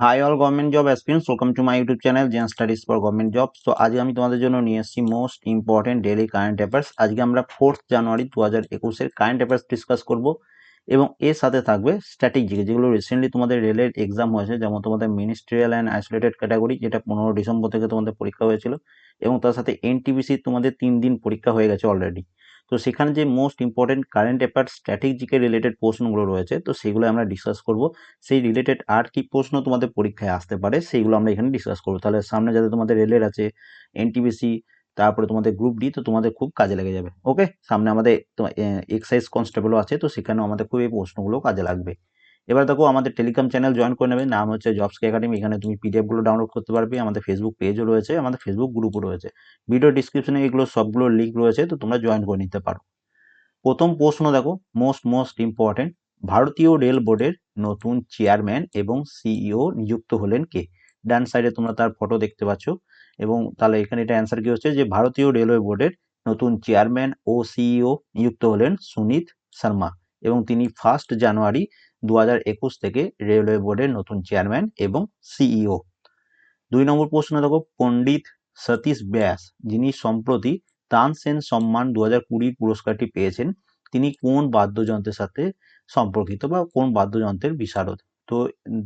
Hi all government job aspirants welcome to my YouTube channel Zen Studies for government job তো আজকে আমি তোমাদের জন্য নিয়ে এসেছি most important daily current affairs আজকে আমরা ফোর্থ জানুয়ারি দু হাজার একুশের কারেন্ট অ্যাফেয়ার্স ডিসকাস করব এবং এর সাথে থাকবে স্ট্যাটিক জিকে যেগুলো রিসেন্টলি তোমাদের রেলের এক্সাম হয়েছে, যেমন তোমাদের মিনিস্ট্রিয়াল অ্যান্ড আইসোলেটেড ক্যাটাগরি যেটা পনেরো ডিসেম্বর থেকে তোমাদের পরীক্ষা হয়েছিল এবং তার সাথে এনটিবিসি তোমাদের তিন দিন পরীক্ষা হয়ে গেছে অলরেডি তো সেখানে যে মোস্ট ইম্পর্টেন্ট কারেন্ট অ্যাফেয়ার স্ট্র্যাটেজিকে রিলেটেড প্রশ্নগুলো রয়েছে, তো সেগুলো আমরা ডিসকাস করব। সেই রিলেটেড আর কি প্রশ্ন তোমাদের পরীক্ষায় আসতে পারে সেইগুলো আমরা এখানে ডিসকাস করব। তাহলে সামনে যাতে তোমাদের রেলের আছে এনটিবিসি তারপরে তোমাদের গ্রুপ ডি তো তোমাদের খুব কাজে লেগে যাবে। ওকে সামনে আমাদের এক্সাইজ কনস্টেবলও আছে, তো সেখানেও আমাদের খুব এই প্রশ্নগুলো কাজে লাগবে। এবার দেখো আমাদের টেলিগ্রাম চ্যানেল জয়েন করে নেবে। নাম হচ্ছে জবসকে একাডেমি এখানে তুমি পিডিএফগুলো ডাউনলোড করতে পারবে। আমাদের ফেসবুক পেজও রয়েছে, আমাদের ফেসবুক গ্রুপও রয়েছে। ভিডিও ডিসক্রিপশনে এগুলো সবগুলো লিঙ্ক রয়েছে, তো তোমরা জয়েন করে নিতে পারো। প্রথম প্রশ্ন দেখো মোস্ট মোস্ট ইম্পর্টেন্ট ভারতীয় রেল বোর্ডের নতুন চেয়ারম্যান এবং সিইও নিযুক্ত হলেন কে? ডান সাইডে তোমরা তার ফটো দেখতে পাচ্ছ। এবং তাহলে এখানে এটা অ্যান্সার কি হচ্ছে যে, ভারতীয় রেলওয়ে বোর্ডের নতুন চেয়ারম্যান ও সিইও নিযুক্ত হলেন সুনীত শর্মা। এবং তিনি ফার্স্ট জানুয়ারি দু থেকে রেলওয়ে বোর্ডের নতুন চেয়ারম্যান এবং সিইও দুই নম্বর প্রশ্ন, দেখো, পণ্ডিত সতীশ ব্যাস, যিনি সম্প্রতি তানসেন সম্মান দু হাজার কুড়ির পুরস্কারটি পেয়েছেন, তিনি কোন বাদ্যযন্ত্রের সাথে সম্পর্কিত বা কোন বাদ্যযন্ত্রের বিশারদ? তো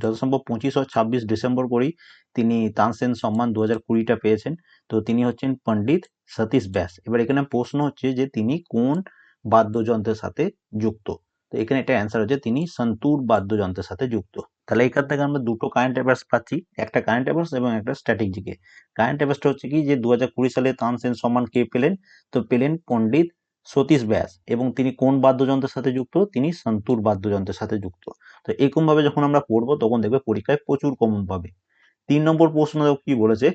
যত সম্ভব পঁচিশ ও ছাব্বিশ ডিসেম্বর করেই তিনি তানসেন সম্মান দু হাজার কুড়িটা পেয়েছেন, তো তিনি হচ্ছেন পণ্ডিত সতীশ ব্যাস। এবার এখানে প্রশ্ন হচ্ছে যে তিনি কোন বাদ্যযন্ত্রের সাথে যুক্ত? তো এখানে একটা অ্যান্সার হচ্ছে তিনি সন্তুর বাদ্যযন্ত্রের সাথে যুক্ত। তাহলে এখান থেকে আমরা দুটো কারেন্ট অ্যাফেয়ার্স পাচ্ছি, একটা কারেন্ট অ্যাফেয়ার্স এবং একটা স্ট্র্যাটেজিকে কারেন্ট অ্যাফেয়ার্সটা হচ্ছে কি যে দু হাজার কুড়ি সালে তানসেন সম্মান কে পেলেন? তো পেলেন পণ্ডিত সতীশ ব্যাস এবং তিনি কোন বাদ্যযন্ত্রের সাথে যুক্ত? তিনি সন্তুর বাদ্যযন্ত্রের সাথে যুক্ত। তো এরকমভাবে যখন আমরা পড়ব তখন দেখবে পরীক্ষায় প্রচুর কমন পাবে। তিন নম্বর প্রশ্ন কি বলেছে?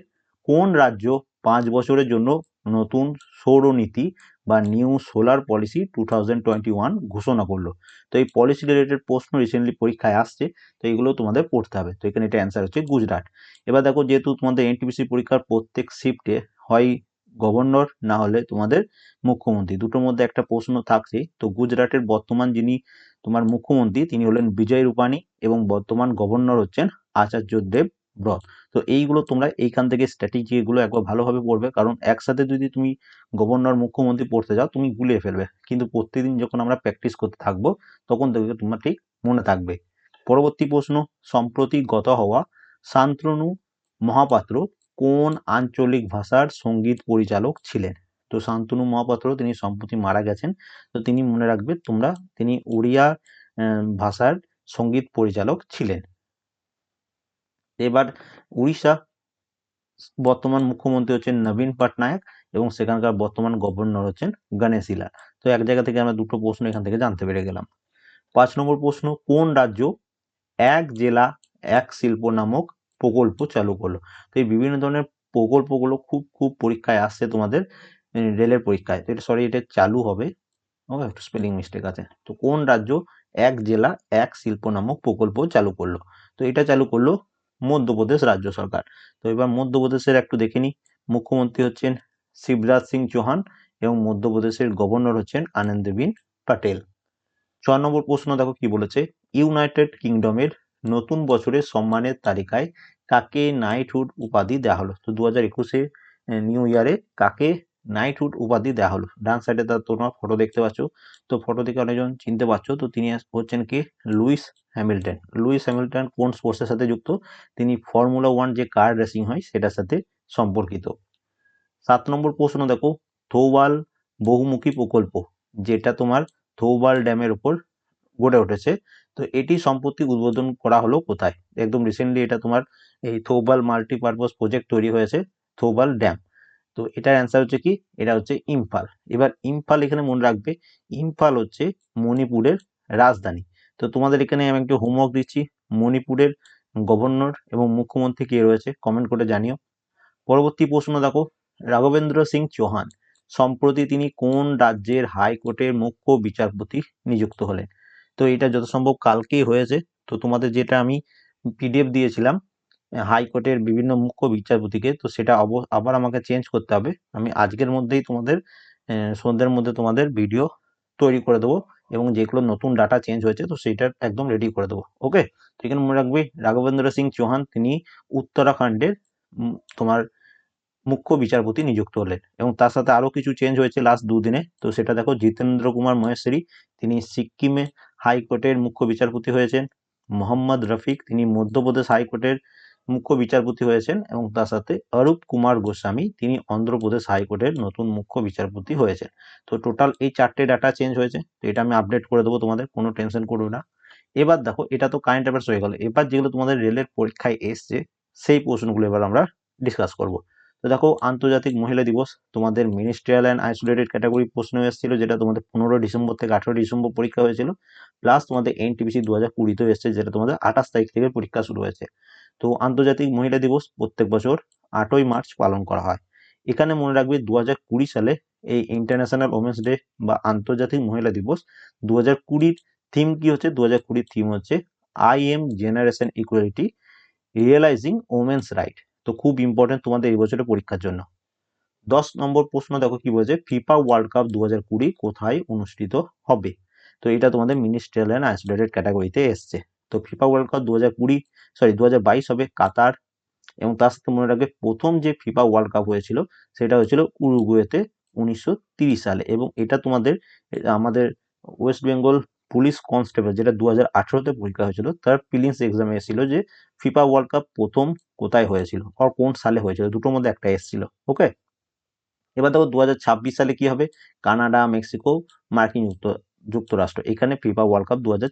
কোন রাজ্য পাঁচ বছরের জন্য নতুন সৌরনীতি বা new solar policy two thousand twenty one ঘোষণা করল। তো এই পলিসি রিলেটেড প্রশ্ন রিসেন্টলি পরীক্ষায় আসছে, তো এগুলো তোমাদের পড়তে হবে। তো এখানে এটা অ্যান্সার হচ্ছে গুজরাট। এবার দেখো যেহেতু তোমাদের এনটিপিসি পরীক্ষার প্রত্যেক শিফটে হয় গভর্নর না হলে তোমাদের মুখ্যমন্ত্রী। দুটোর মধ্যে একটা প্রশ্ন থাকছে, তো গুজরাটের বর্তমান যিনি তোমার মুখ্যমন্ত্রী, তিনি হলেন বিজয় রূপানি এবং বর্তমান গভর্নর হচ্ছেন আচার্য দেব ব্রত তো এইগুলো তোমরা এইখান থেকে স্ট্র্যাটেজি এগুলো একবার ভালোভাবে পড়বে। কারণ একসাথে যদি তুমি গভর্নর মুখ্যমন্ত্রী পড়তে যাও, তুমি গুলিয়ে ফেলবে। কিন্তু প্রতিদিন যখন আমরা প্র্যাকটিস করতে থাকব, তখন দেখবে তোমার ঠিক মনে থাকবে। পরবর্তী প্রশ্ন সম্প্রতি গত হওয়া শান্তনু মহাপাত্র কোন আঞ্চলিক ভাষার সংগীত পরিচালক ছিলেন? তো শান্তনু মহাপাত্র, তিনি সম্প্রতি মারা গেছেন। তো তিনি মনে রাখবে তোমরা, তিনি উড়িয়া ভাষার সংগীত পরিচালক ছিলেন। এবার উড়িষ্যা, বর্তমান মুখ্যমন্ত্রী হচ্ছেন নবীন পটনায়ক এবং সেখানকার বর্তমান গভর্নর হচ্ছেন গণেশিলা তো এক জায়গা থেকে আমরা দুটো প্রশ্ন এখান থেকে জানতে পেরে গেলাম। পাঁচ নম্বর প্রশ্ন, কোন রাজ্য এক জেলা, এক শিল্প নামক প্রকল্প চালু করল? তো এই বিভিন্ন ধরনের প্রকল্পগুলো খুব খুব পরীক্ষায় আসছে তোমাদের রেলের পরীক্ষায়। তো এটা সরি এটা চালু হবে। একটু স্পেলিং মিস্টেক আছে। তো কোন রাজ্য এক জেলা, এক শিল্প নামক প্রকল্প চালু করল? তো এটা চালু করল মধ্যপ্রদেশ রাজ্য সরকার। তো এবার মধ্যপ্রদেশের একটু দেখে নিই। মুখ্যমন্ত্রী হচ্ছেন শিবরাজ সিং চৌহান এবং মধ্যপ্রদেশের গভর্নর হচ্ছেন আনন্দবিন প্যাটেল ছ নম্বর প্রশ্ন দেখো কি বলেছে? ইউনাইটেড কিংডমের নতুন বছরের সম্মানের তালিকায় কাকে নাইটহুড উপাধি দেওয়া হলো? তো দু হাজার একুশে নিউ ইয়ারে কাকে নাইটহুড উপাধি দেওয়া হলো। ডান সাইডে তার তোমরা ফটো দেখতে পাচ্ছ। তো ফটো থেকে অনেকজন চিনতে পারছ। তো তিনি হচ্ছেন কি? Lewis Hamilton. লুইস হ্যামিল্টন কোন স্পোর্টসের সাথে যুক্ত? তিনি ফর্মুলা ওয়ান যে কার রেসিং হয়, সেটার সাথে সম্পর্কিত। সাত নম্বর প্রশ্ন দেখো। থৌবাল বহুমুখী প্রকল্প, যেটা তোমার থৌবাল ড্যামের উপর গড়ে উঠেছে। তো এটি সম্পত্তি উদ্বোধন করা হলো কোথায়? একদম রিসেন্টলি এটা তোমার এই থৌবাল মাল্টিপারপাস প্রজেক্ট তৈরি হয়েছে, থৌবাল ড্যাম তো এটার অ্যান্সার হচ্ছে কি? এটা হচ্ছে ইম্ফাল। এবার ইম্ফাল এখানে মনে রাখবে, ইম্ফাল হচ্ছে মণিপুরের রাজধানী। তো তোমাদের এখানে আমি একটু হোমওয়ার্ক দিচ্ছি, মণিপুরের গভর্নর এবং মুখ্যমন্ত্রী কে রয়েছে কমেন্ট করে জানিও। পরবর্তী প্রশ্ন দেখো, রাঘবেন্দ্র সিং চৌহান, সম্প্রতি তিনি কোন রাজ্যের হাইকোর্টের মুখ্য বিচারপতি নিযুক্ত হলেন? তো এটা যত সম্ভব কালকেই হয়েছে, তো তোমাদের যেটা আমি পিডিএফ দিয়েছিলাম হাইকোর্টের বিভিন্ন মুখ্য বিচারপতিকে, তো সেটা আবার আমাকে চেঞ্জ করতে হবে। আমি আজকের মধ্যেই তোমাদের সন্ধ্যের মধ্যে তোমাদের ভিডিও তৈরি করে দেবো এবং যেগুলো নতুন ডাটা চেঞ্জ হয়েছে, তো সেইটার একদম রেডি করে দেবো। ওকে তো এখানে মনে রাখবে, রাঘবেন্দ্র সিং চৌহান, তিনি উত্তরাখণ্ডের তোমার মুখ্য বিচারপতি নিযুক্ত হলেন এবং তার সাথে আরও কিছু চেঞ্জ হয়েছে লাস্ট দুদিনে। তো সেটা দেখো, জিতেন্দ্র কুমার মহেশ্বরী, তিনি সিকিমে হাইকোর্টের মুখ্য বিচারপতি হয়েছেন। মোহাম্মদ রফিক, তিনি মধ্যপ্রদেশ হাইকোর্টের মুখ্য বিচারপতি হয়েছেন এবং তার সাথে অরূপ কুমার গোস্বামী, তিনি অন্ধ্রপ্রদেশ হাইকোর্টের নতুন মুখ্য বিচারপতি হয়েছেন। তো টোটাল এই চারটে ডাটা চেঞ্জ হয়েছে, তো এটা আমি আপডেট করে দেবো তোমাদের, কোনো টেনশন করবে না। এবার দেখো, এটা তো কারেন্ট অ্যাফেয়ার্স হয়ে গেল। এবার যেগুলো তোমাদের রেলের পরীক্ষায় এসছে, সেই প্রশ্নগুলো এবার আমরা ডিসকাস করব। তো দেখো, আন্তর্জাতিক মহিলা দিবস, তোমাদের মিনিস্ট্রিয়াল অ্যান্ড আইসোলেটেড ক্যাটাগরি প্রশ্ন এসেছিল, যেটা তোমাদের পনেরো ডিসেম্বর থেকে আঠেরো ডিসেম্বর পরীক্ষা হয়েছিল। প্লাস তোমাদের এনটিপিসি দু হাজার কুড়িতেও এসছে, যেটা তোমাদের আঠাশ তারিখ থেকে পরীক্ষা শুরু হয়েছে। তো আন্তর্জাতিক মহিলা দিবস প্রত্যেক বছর আটই মার্চ পালন করা হয়। এখানে মনে রাখবে দু হাজার কুড়ি সালে এই ইন্টারন্যাশনাল ওমেন্স ডে বা আন্তর্জাতিক মহিলা দিবস দু হাজার কুড়ির থিম কি হচ্ছে? দু হাজার কুড়ির থিম হচ্ছে I am generation equality realising women's right তো খুব ইম্পর্টেন্ট তোমাদের এই বছরের পরীক্ষার জন্য। দশ নম্বর প্রশ্ন দেখো কি বলছে, ফিফা ওয়ার্ল্ড কাপ দু হাজার কুড়ি কোথায় অনুষ্ঠিত হবে? তো এটা তোমাদের মিনিস্ট্রিয়াল অ্যান্ড আইসোলেটেড ক্যাটাগরিতে এসছে। তো ফিফা ওয়ার্ল্ড কাপ দু হাজার কুড়ি সরি দু হাজার বাইশ হবে কাতার এবং তার সাথে মনে রাখবে প্রথম যে ফিফা ওয়ার্ল্ড কাপ হয়েছিল, সেটা হয়েছিল উরুগুয়েতে উনিশশো সালে এবং এটা তোমাদের, আমাদের ওয়েস্ট বেঙ্গল পুলিশ কনস্টেবল, যেটা দু হাজার আঠেরোতে পরীক্ষা হয়েছিল, তার প্রিলিমস এক্সামে এসেছিল যে ফিফা ওয়ার্ল্ড কাপ প্রথম কোথায় হয়েছিল আর কোন সালে হয়েছিল, দুটোর মধ্যে একটা এসেছিল ওকে এবার দেখো দু হাজার ছাব্বিশ সালে কি হবে? কানাডা, মেক্সিকো, মার্কিন যুক্ত, যুক্তরাষ্ট্র, এখানে ফিফা ওয়ার্ল্ড কাপ দু হাজার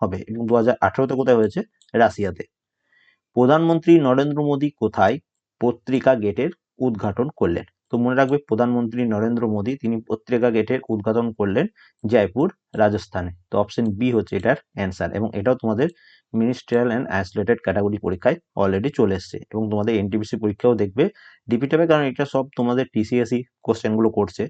হবে এবং দু হাজার আঠেরোতে কোথায় হয়েছে? রাশিয়াতে। প্রধানমন্ত্রী নরেন্দ্র মোদী কোথায় পত্রিকা গেটের উদ্ঘাটন করলেন? তো মনে রাখবে প্রধানমন্ত্রী নরেন্দ্র মোদী তিনি পত্রিকা গেটের উদ্ঘাটন করলেন জয়পুর, রাজস্থানে। তো অপশন বি হচ্ছে এটার অ্যান্সার এবং এটাও তোমাদের মিনিস্ট্রিয়াল অ্যান্ড আইসোলেটেড ক্যাটাগরি পরীক্ষায় অলরেডি চলে এসছে এবং তোমাদের এনটিপিসি পরীক্ষাও দেখবে। ডিপিটাবে কারণ এটা সব তোমাদের টিসিএসি কোশ্চেনগুলো করছে।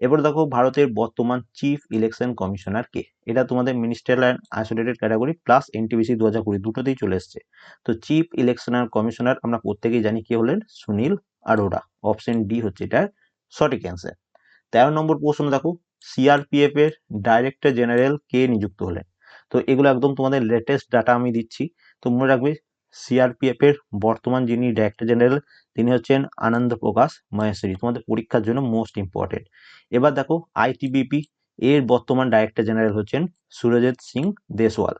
এবার দেখো ভারতের বর্তমান চিফ ইলেকশন কমিশনার কে। এটা তোমাদের ministerial and isolated category plus NTPC দু হাজার কুড়ি দুটোতেই চলে এসছে। তো চিফ ইলেকশনার কমিশনার আমরা প্রত্যেকেই জানি কে হলেন? সুনীল আরোরা অপশন ডি হচ্ছে এটার সঠিক অ্যান্সার তেরো নম্বর প্রশ্ন দেখো সিআরপিএফ এর ডাইরেক্টর জেনারেল কে নিযুক্ত হলেন। তো এগুলো একদম তোমাদের লেটেস্ট ডাটা আমি দিচ্ছি। তো মনে রাখবে সিআরপিএফ এর বর্তমান যিনি ডাইরেক্টর জেনারেল তিনি হচ্ছেন আনন্দ প্রকাশ মহেশ্বরী। তোমাদের পরীক্ষার জন্য মোস্ট ইম্পর্টেন্ট এবার দেখো আইটিবিপি এর বর্তমান ডাইরেক্টর জেনারেল হচ্ছেন Surjit Singh Deswal.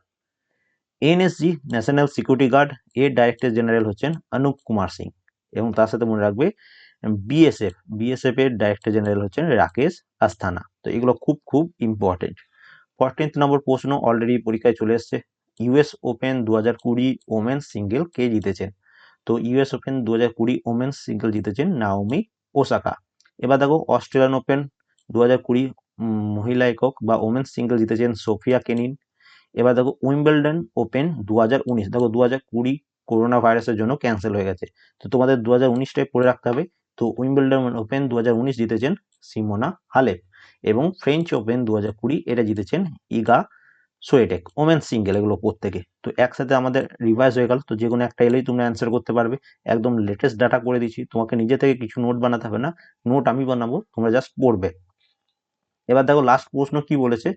NSG national security guard এর ডাইরেক্টর জেনারেল হচ্ছেন অনুপ কুমার সিং। এবং তার সাথে মনে রাখবে বিএসএফ বিএসএফ এর ডাইরেক্টর জেনারেল হচ্ছেন রাকেশ আস্থানা। তো এগুলো খুব খুব ইম্পর্টেন্ট ফোরটিন্থ নম্বর প্রশ্ন অলরেডি পরীক্ষায় চলে এসছে। ইউএস ওপেন দু হাজার কুড়ি ওমেন সিঙ্গেল কে জিতেছেন? তো ইউএস ওপেন দু হাজার কুড়ি ওমেন্স সিঙ্গেল জিতেছেন নাওমি ওসাকা এবার দেখো অস্ট্রেলিয়ান ওপেন দু হাজার কুড়ি মহিলা একক বা ওমেন সিঙ্গেল জিতেছেন সোফিয়া কেনিন এবার দেখো উইম্বলডন ওপেন দু হাজার উনিশ। দেখো দু হাজার কুড়ি করোনা ভাইরাসের জন্য ক্যান্সেল হয়ে গেছে। তো তোমাদের দু হাজার উনিশটাই পড়ে রাখতে হবে। তো উইম্বলডন ওপেন দু হাজার উনিশ জিতেছেন সিমোনা হালেপ এবং ফ্রেঞ্চ ওপেন দু হাজার কুড়ি এটা জিতেছেন ইগা সোয়েটেক ওমেন সিঙ্গেল এগুলো প্রত্যেকে। তো একসাথে আমাদের রিভাইজ হয়ে গেল। তো যে কোনো একটা এলেই তোমরা অ্যান্সার করতে পারবে। একদম লেটেস্ট ডাটা করে দিচ্ছি। তোমাকে নিজে থেকে কিছু নোট বানাতে হবে না। নোট আমি বানাবো, তোমরা জাস্ট পড়বে। এবার দেখো লাস্ট প্রশ্ন কি বলেছে?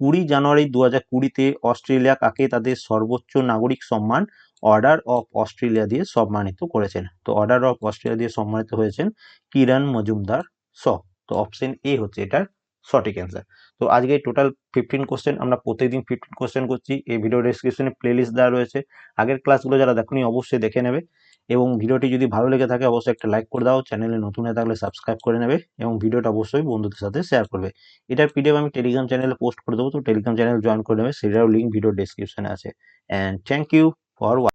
কুড়ি জানুয়ারি দু হাজার কুড়িতে অস্ট্রেলিয়া কাকে তাদের সর্বোচ্চ নাগরিক সম্মান অর্ডার অফ অস্ট্রেলিয়া দিয়ে সম্মানিত করেছেন। তো অর্ডার অফ অস্ট্রেলিয়া দিয়ে সম্মানিত হয়েছেন কিরণ মজুমদার স। তো অপশন এ হচ্ছে এটার সঠিক অ্যান্সার তো আজকে টোটাল ফিফটিন কোশ্চেন আমরা প্রত্যেকদিন ফিফটিন কোশ্চেন করছি। এই ভিডিও ডিসক্রিপশনে প্লেলিস্ট দেওয়া রয়েছে। আগের ক্লাসগুলো যারা দেখনি অবশ্যই দেখে নেবে। এবং ভিডিওটি যদি ভালো লেগে থাকে, অবশ্যই একটা লাইক করে দাও। চ্যানেলে নতুন হয়ে থাকলে সাবস্ক্রাইব করে নেবে এবং ভিডিওটা অবশ্যই বন্ধুদের সাথে শেয়ার করবে। এটার পিডিএফ আমি টেলিগ্রাম চ্যানেলে পোস্ট করে দেবো। তো টেলিগ্রাম চ্যানেল জয়েন করে নেবে। সেটারও লিঙ্ক ভিডিও ডিসক্রিপশনে আছে। And thank you for